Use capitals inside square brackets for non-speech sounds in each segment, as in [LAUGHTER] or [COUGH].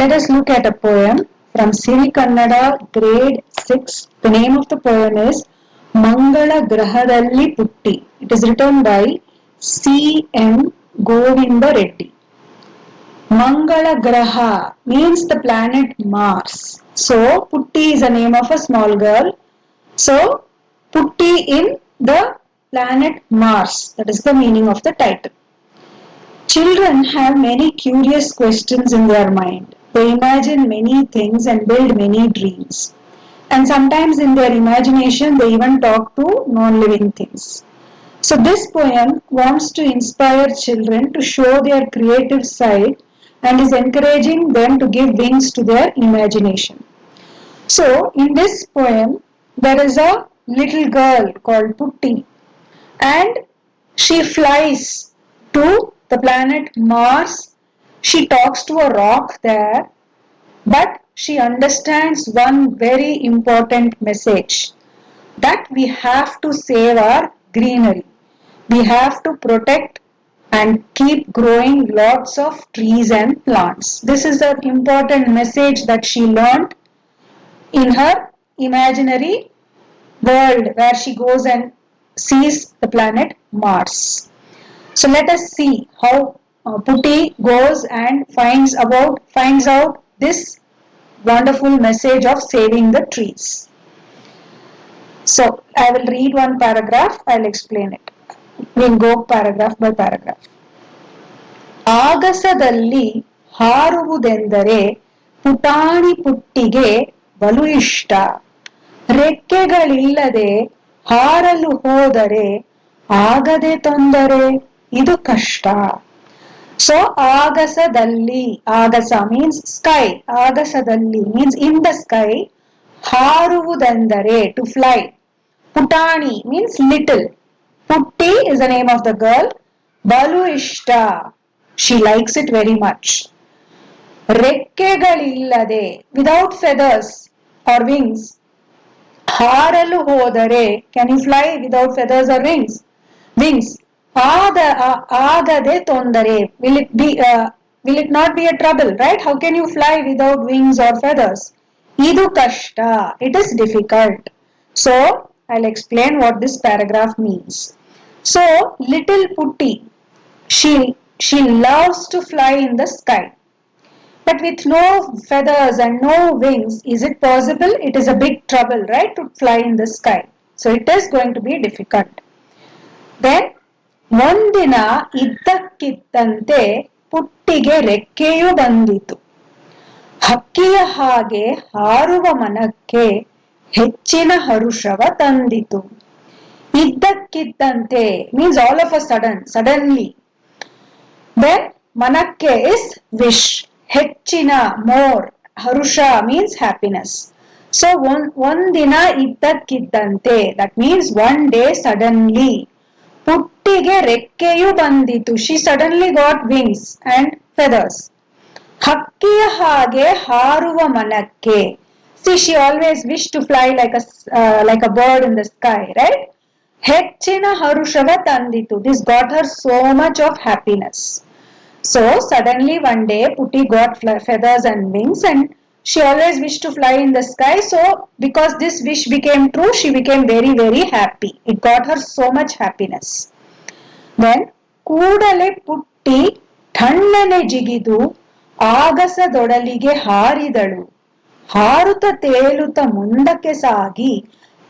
Let us look at a poem from Siri Kannada, grade 6. The name of the poem is Mangala Grahadalli Putti. It is written by C. M. Govinda Reddy. Mangala Graha means the planet Mars. So, Putti is the name of a small girl. So, Putti in the planet Mars. That is the meaning of the title. Children have many curious questions in their mind. They imagine many things and build many dreams. And sometimes in their imagination, they even talk to non living things. So, this poem wants to inspire children to show their creative side and is encouraging them to give wings to their imagination. So, in this poem, there is a little girl called Putti, and she flies to the planet Mars. She talks to a rock there, but she understands one very important message that we have to save our greenery. We have to protect and keep growing lots of trees and plants. This is the important message that she learned in her imaginary world where she goes and sees the planet Mars. So let us see how uh, Putti goes and finds about finds out this wonderful message of saving the trees. So I will read one paragraph, I'll explain it. We'll go paragraph by paragraph. ಆಗಸದಲ್ಲಿ ಹಾರುವುದೆಂದರೆ ಪುಟಾಣಿ ಪುಟ್ಟಿಗೆ ಬಲು ಇಷ್ಟ ರೆಕ್ಕೆಗಳಿಲ್ಲದೆ ಹಾರಲು ಹೋದರೆ ಆಗದೆ ತೊಂದರೆ ಇದು ಕಷ್ಟ so ಆಗಸದಲ್ಲಿ ಆಗಸ means sky ಆಗಸದಲ್ಲಿ means in the sky ಹಾರುವುದೆಂದರೆ to fly ಪುಟಾಣಿ ಮೀನ್ಸ್ ಲಿಟಲ್ ಪುಟ್ಟಿ is the name of the girl ಬಲು ಇಷ್ಟ she likes it very much ರೆಕ್ಕೆಗಳಿಲ್ಲದೆ without feathers or wings ಹಾರಲು ಹೋದರೆ can you fly without feathers or wings wings ಆದ ಆಗದೆ ತೊಂದರೆ will it be will it not be a trouble right how can you fly without wings or feathers ಇದು ಕಷ್ಟ it is difficult so I explain what this paragraph means so little ಪುಟ್ಟಿ she she loves to fly in the sky but with no feathers and no wings is it possible it is a big trouble right to fly in the sky so it is going to be difficult then ಒಂದಿನ ಇದ್ದಕ್ಕಿದ್ದಂತೆ ಪುಟ್ಟಿಗೆ ರೆಕ್ಕೆಯು ಬಂದಿತು. ಹಕ್ಕಿಯ ಹಾಗೆ ಹಾರುವ ಮನಕ್ಕೆ ಹೆಚ್ಚಿನ ಹರುಷವ ತಂದಿತು. ಇದ್ದಕ್ಕಿದ್ದಂತೆ means all of a sudden suddenly then ಮನಕ್ಕೆ ಇಸ್ ವಿಶ್ ಹೆಚ್ಚಿನ ಮೋರ್ ಹರುಷ ಮೀನ್ಸ್ ಹ್ಯಾಪಿನೆಸ್ ಸೊ ಒನ್ ಒಂದಿನ ಇದ್ದಕ್ಕಿದ್ದಂತೆ that means one day suddenly ಪುಟ್ಟಿಗೆ ರೆಕ್ಕೆಯು ಬಂದಿತು she suddenly got wings and feathers ಹಕ್ಕಿಯ ಹಾಗೆ ಹಾರುವ ಮನಕ್ಕೆ C she always wish to fly like like a bird in the sky right ಹೆಚ್ಚಿನ ಹರುಷವ ತಂದಿತು this got her so much of happiness so suddenly one day Putti got feathers and wings and she always wished to fly in the sky so because this wish became true she became very very happy it got her so much happiness then ಕೂಡಲೇ ಪುಟ್ಟಿ ಠಣ್ಣನೆ ಜಿಗಿದು ಆಗಸದೊಡಲಿಗೆ ಹಾರಿದಳು. ಹಾರುತ ತೇಲುತ ಮುಂದಕ್ಕೆ ಸಾಗಿ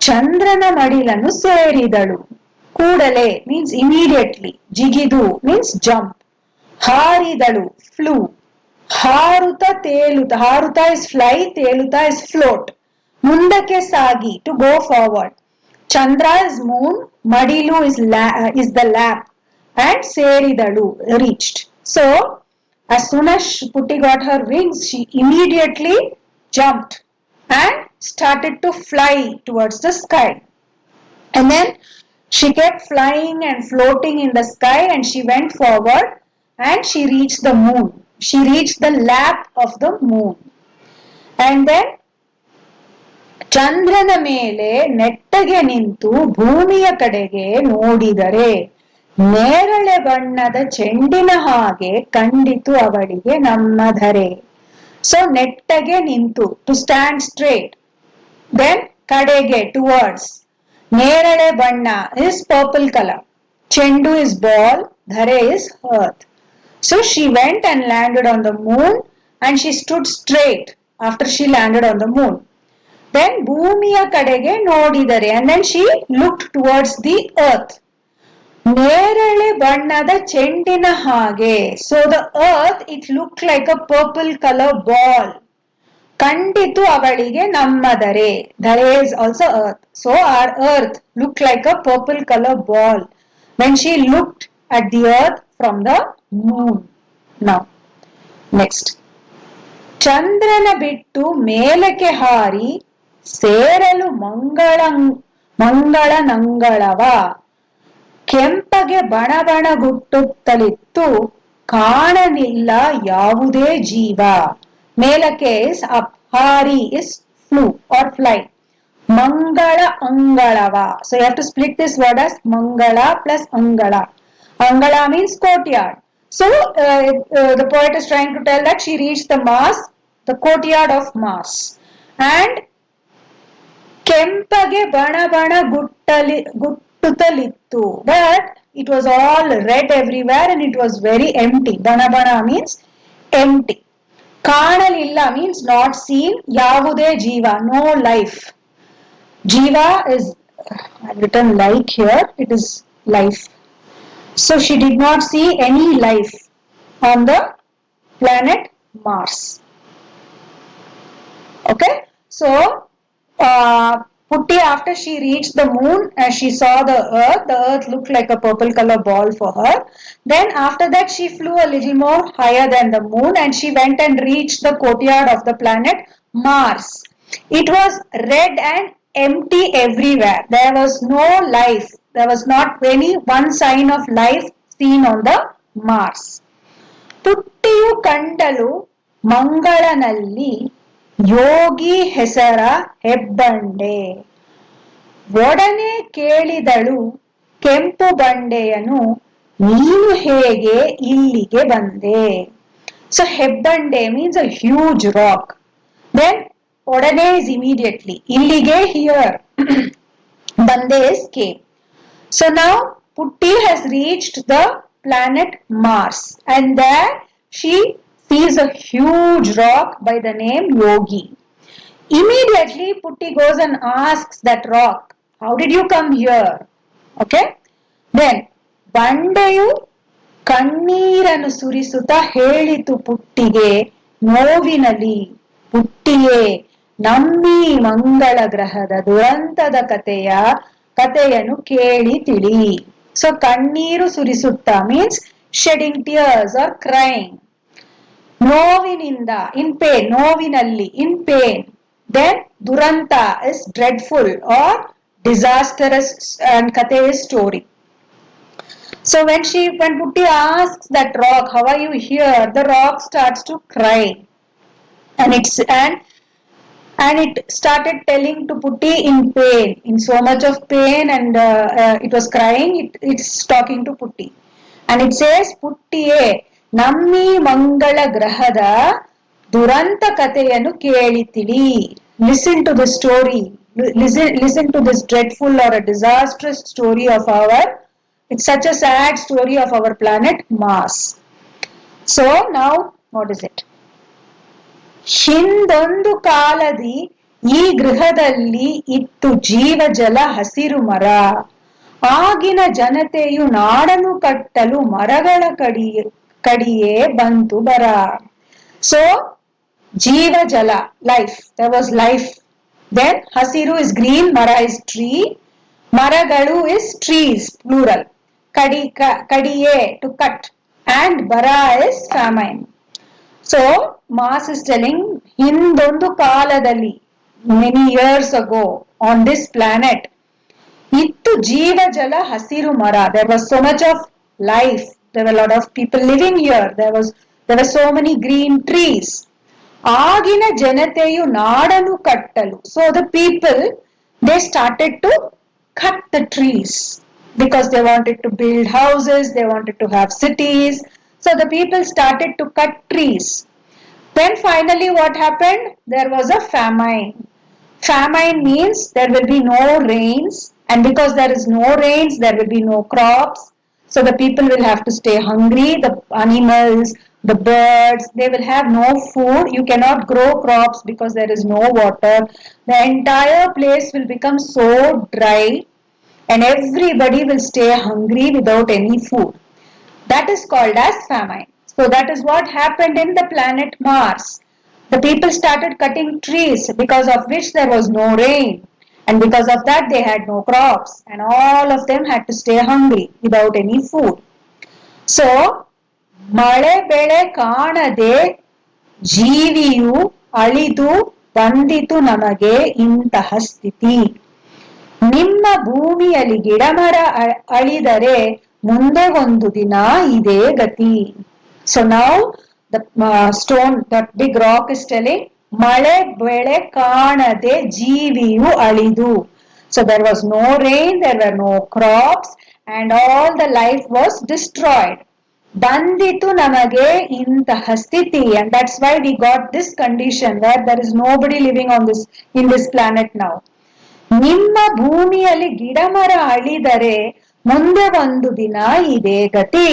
ಚಂದ್ರನ ಮಡಿಲನ್ನು ಸೇರಿದಳು. ಕೂಡಲೇ means immediately ಜಿಗಿದು means jump ಹಾರಿದಳು flew ಹಾರುತ ತೇಲುತ, ಹಾರುತ ಇಸ್ ಫ್ಲೈ ತೇಲುತ ಇಸ್ ಫ್ಲೋಟ್ ಮುಂದಕ್ಕೆ ಸಾಗಿ ಟು ಗೋ ಫಾರ್ವರ್ಡ್ ಚಂದ್ರ is moon Madilu is is the lap and ಸೇರಿದಳು reached so as soon as Putti got her wings, she immediately jumped and started to fly towards the sky. And then she kept flying and floating in the sky and she went forward and she reached the moon. She reached the lap of the moon. And then ಚಂದ್ರನ ಮೇಲೆ ನೆಟ್ಟಗೆ ನಿಂತು ಭೂಮಿಯ ಕಡೆಗೆ ನೋಡಿದರೆ ನೇರಳೆ ಬಣ್ಣದ ಚೆಂಡಿನ ಹಾಗೆ ಕಂಡಿತು ಅವಳಿಗೆ ನಮ್ಮ ಧರೆ. ಸೊ ನೆಟ್ಟಗೆ ನಿಂತು ಟು ಸ್ಟ್ಯಾಂಡ್ ಸ್ಟ್ರೇಟ್ ದೆನ್ ಕಡೆಗೆ ಟುವರ್ಡ್ಸ್ ನೇರಳೆ ಬಣ್ಣ ಇಸ್ ಪರ್ಪಲ್ ಕಲರ್ ಚೆಂಡು is ball ಧರೆ is earth so she went and landed on the moon and she stood straight after she landed on the moon then ಭೂಮಿಯ ಕಡೆಗೆ ನೋಡಿದರೆ and then she look towards the earth ನೇರಳೆ ಬಣ್ಣದ ಚೆಂಡಿನ ಹಾಗೆ. So the earth it look like a purple colour ball ಕಂಡಿತು ಅವಳಿಗೆ ನಮ್ಮದರೆ. There is also earth so or earth look like a purple colour ball when she looked at the earth from the moon now next ಚಂದ್ರನ ಬಿಟ್ಟು ಮೇಲಕ್ಕೆ ಹಾರಿ ಸೇರಲು ಮಂಗಳ ಮಂಗಳನಂಗಳವ. ಕೆಂಪಗೆ ಬಣಬಣಗುಟ್ಟುತ್ತಲಿತ್ತು ಕಾಣಲಿಲ್ಲ ಯಾವುದೇ ಜೀವ. ಮೇಲಕ್ಕೆ is is flew or fly ಮಂಗಳ ಅಂಗಳವ. So you have to split this word as ಮಂಗಳ ಪ್ಲಸ್ ಅಂಗಳ. ಅಂಗಳ means courtyard so the poet is trying to tell that she reach the Mars the courtyard of Mars and ಕೆಂಪಗೆ ಬಣ ಬಣ ಗುಟ್ಟಲಿ ಗುಟ್ Tutalittu. But it was all red everywhere and it was very empty. Bana bana means empty. Kanalilla means not seen. Yavude jiva, no life. Jiva is, I've written like here, it is life. So she did not see any life on the planet Mars. Okay, so uh, Putti, after she reached the moon, uh, she saw the earth. The earth looked like a purple color ball for her. Then, after that, she flew a little more higher than the moon and she went and reached the courtyard of the planet Mars. It was red and empty everywhere. There was no life. There was not any one sign of life seen on the Mars. ಪುಟ್ಟಿಯು ಕಂಡಲು ಮಂಗಳನಲ್ಲಿ Yogi ಹೆಸರ ಹೆಬ್ಬಂಡೆ. ಒಡನೆ ಕೇಳಿದಳು ಕೆಂಪು ಬಂಡೆಯನು, ನೀನು ಹೇಗೆ ಇಲ್ಲಿಗೆ ಬಂದೆ? So ಹೆಬ್ಬಂಡೆ means a huge rock then ಒಡನೆ is immediately ಇಲ್ಲಿಗೆ here [CLEARS THROAT] ಬಂದೆ is came So, now, Putti has reached the planet Mars. And there, she sees a huge rock by the name Yogi. Immediately Putti goes and asks that rock, How did you come here? Okay? Then ಬಂಡೆಯು ಕಣ್ಣೀರನ್ನು ಸುರಿಸುತ್ತಾ ಹೇಳಿತು ಪುಟ್ಟಿಗೆ ನೋವಿನಲ್ಲಿ ಪುಟ್ಟಿಯೇ ನಮ್ಮಿ ಮಂಗಳ ಗ್ರಹದ ದುರಂತದ ಕಥೆಯ ಕಥೆಯನ್ನು ಕೇಳಿ ತಿಳಿ ಸೊ ಕಣ್ಣೀರು ಸುರಿಸುತ್ತಾ means shedding tears or crying ನೋವಿನಿಂದ ಇನ್ ಪೇನ್ ನೋವಿನಲ್ಲಿ ಇನ್ ಪೇನ್ ದೆನ್ ದುರಂತ ಇಸ್ ಡ್ರೆಡ್ಫುಲ್ ಆರ್ ಡಿಸಾಸ್ಟರಸ್ ಅಂಡ್ ಕಥೆ is story So when she, when Putti asks that rock, how are you here? The rock starts to cry. And it's, and, and it started telling to Putti in pain, in so much of pain and uh, uh, it was crying, it, it's talking to Putti. And it says, ಪುಟ್ಟಿಯೇ ನಮ್ಮಿ ಮಂಗಳ ಗ್ರಹದ ದುರಂತ ಕಥೆಯನ್ನು ಕೇಳಿತಿಳಿ listen to the story listen to this dreadful or a disastrous story of our it's such a sad story of our planet Mars. So now what is it ಹಿಂದೊಂದು ಕಾಲದಿ ಈ ಗೃಹದಲ್ಲಿ ಇತ್ತು ಜೀವ ಜಲ ಹಸಿರು ಮರ. ಆಗಿನ ಜನತೆಯು ನಾಡನು ಕಟ್ಟಲು ಮರಗಳ ಕಡಿಯೆ ಕಡಿಯೇ ಬಂತು ಬರ. ಸೊ ಜೀವ ಜಲ life the was life then ಹಸಿರು ಇಸ್ ಗ್ರೀನ್ ಮರ ಇಸ್ ಟ್ರೀ ಮರಗಳು ಇಸ್ ಟ್ರೀಸ್ ಪ್ಲೂರಲ್ ಕಡಿ ಕಡಿಯೇ ಟು ಕಟ್ ಅಂಡ್ ಬರ is famine so Mars is telling ಹಿಂದೊಂದು ಕಾಲದಲ್ಲಿ many years ago on this planet ಇತ್ತು ಜೀವ ಜಲ, ಹಸಿರು ಮರ. There was so much of life there lot of people living here there was there are so many green trees ಆಗಿನ ಜನತೆಯು ನಾಡನು ಕಟ್ಟಲು so the people they started to cut the trees because they wanted to build houses, they wanted to have cities. So the people started to cut trees. Then finally, what happened? There was a famine. Famine means there will be no rains, and because there is no rains, there will be no crops. So the people will have to stay hungry. The animals, the birds, they will have no food. You cannot grow crops because there is no water. The entire place will become so dry, and everybody will stay hungry without any food. That is called as famine. So that is what happened in the planet Mars. The people started cutting trees because of which there was no rain. And because of that, they had no crops. And all of them had to stay hungry without any food. So, ಮಳೆ ಬೆಳೆ ಕಾಣದೆ ಜೀವಿಯು ಅಳಿದು ಬಂದಿತು ನಮಗೆ ಇಂತಹ ಸ್ಥಿತಿ ನಿಮ್ಮ ಭೂಮಿಯಲ್ಲಿ ಗಿಡಮರ ಅಳಿದರೆ ಮುಂದೆ ಒಂದು ದಿನ ಇದೇ ಗತಿ ಸೊ ನಾವು the stone that big rock is telling ಮಳೆ ಬೆಳೆ ಕಾಣದೆ ಜೀವಿಯು ಅಳಿದು so there was no rain there were no crops and all the life was destroyed ಬಂದಿತು ನಮಗೆ ಇಂತಹ ಸ್ಥಿತಿ and that's why we got this condition there there is nobody living on this in this planet ನಾವು ನಿಮ್ಮ ಭೂಮಿಯಲ್ಲಿ ಗಿಡ ಮರ ಅಳಿದರೆ ಮುಂದೆ ಒಂದು ದಿನ ಇದೇ ಗತಿ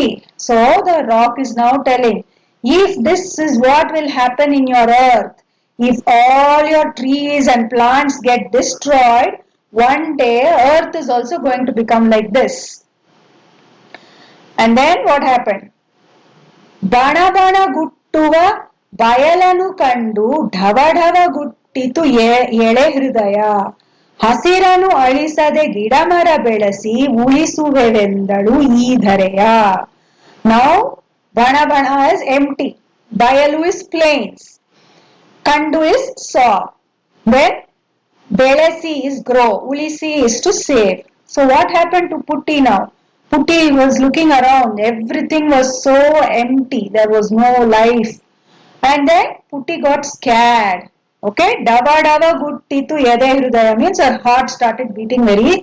so the rock is now telling if this is what will happen in your earth if all your trees and plants get destroyed one day earth is also going to become like this and then what happen ಬಣ ಬಣ ಗುಟ್ಟುವ ಬಯಲನು ಕಂಡು ಢವ ಢವ ಗುಟ್ಟಿತು A- ಎಳೆ ಹೃದಯ ಹಸಿರನು ಅಳಿಸದೆ ಗಿಡಮರ ಬೆಳೆಸಿ ಉಳಿಸುವೆವೆಂದಳು ಈ ಧರೆಯ ನಾವು ಬಣ ಬಣ ಇಸ್ ಎಂಟಿ ಬಯಲು ಇಸ್ ಪ್ಲೇನ್ಸ್ ಕಂಡು ಇಸ್ ಸಾ ದೆನ್ ಬೆಳೆಸಿ is grow ulisi is to save so what happened to putti now putti was looking around everything was so empty there was no life and then putti got scared okay dava dava guttitu yade hridaya means her heart started beating very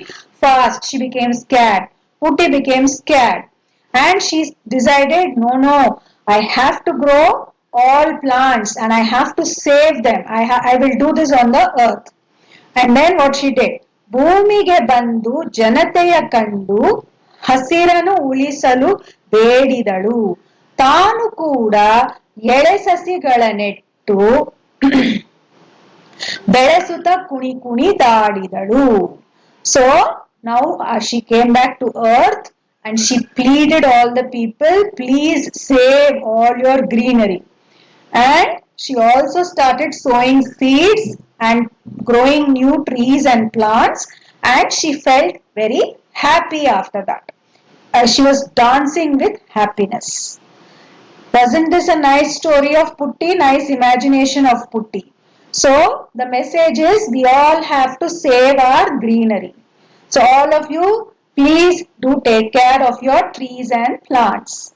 fast she became scared putti became scared and she decided no no i have to grow all plants and i have to save them i ha- i will do this on the earth and then what she did ಭೂಮಿಗೆ ಬಂದು ಜನತೆಯ ಕಂಡು ಹಸಿರನು ಉಳಿಸಲು ಬೇಡಿದಳು ತಾನು ಕೂಡ ಎಳೆ ಸಸಿಗಳ ನೆಟ್ಟು ಬೆಳೆಸುತ್ತ ಕುಣಿ ಕುಣಿದಾಡಿದಳು so now she came back to earth and she pleaded all the people please save all your greenery and she also started sowing seeds and growing new trees and plants. And she felt very happy after that. Uh, she was dancing with happiness. Wasn't this a nice story of putti? Nice imagination of putti. So the message is we all have to save our greenery. So all of you please do take care of your trees and plants